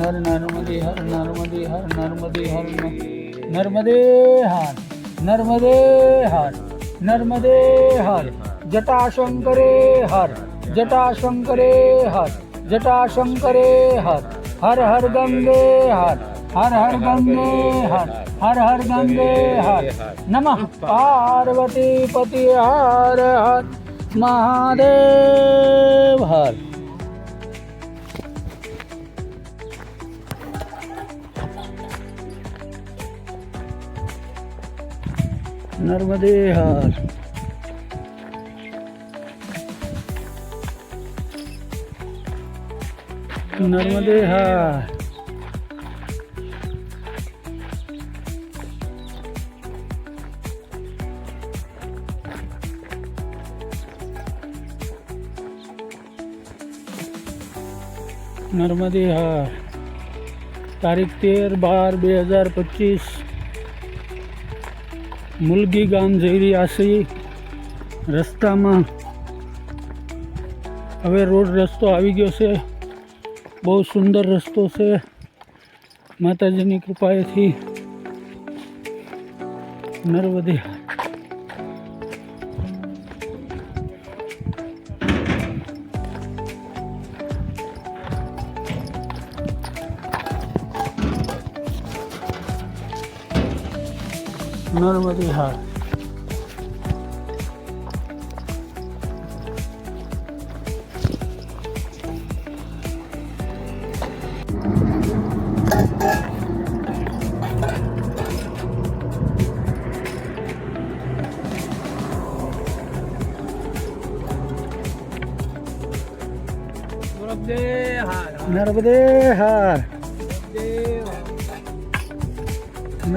हर नर्मदे हर नर्मदे हर नर्मदे हर नर्मदे हर नर्मदे हर नर्मदे हर, जटाशंकरे हर जटाशंकरे हर जटाशंकरे हर हर हर गंगे हर हर हर गंगे हर हर हर गंगे हर, नमः पार्वती पति हर हर महादेव हर। नर्मदे हर नर्मदे हर નર્મદે હાર તારીખ તેર બાર બે હજાર પચીસ મુલગી ગામ જઈ રહ્યા છીએ. રસ્તામાં હવે રોડ રસ્તો આવી ગયો છે. બહુ સુંદર રસ્તો છે. માતાજીની કૃપાએથી નર્મદે normally hard. Narabade har.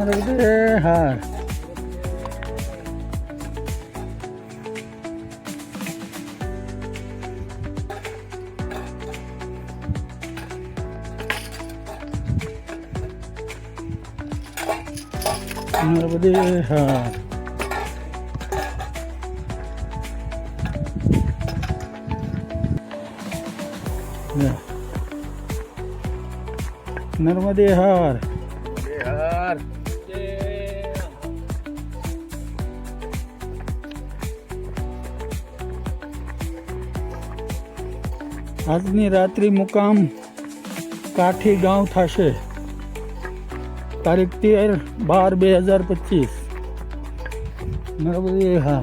de har. ઘણા બધે હા નર્મદે હાર હાર આજની રાત્રિ મુકામ કાઠી ગાંવ થશે तारीख तेर बार बे हज़ार पच्चीस। हाँ।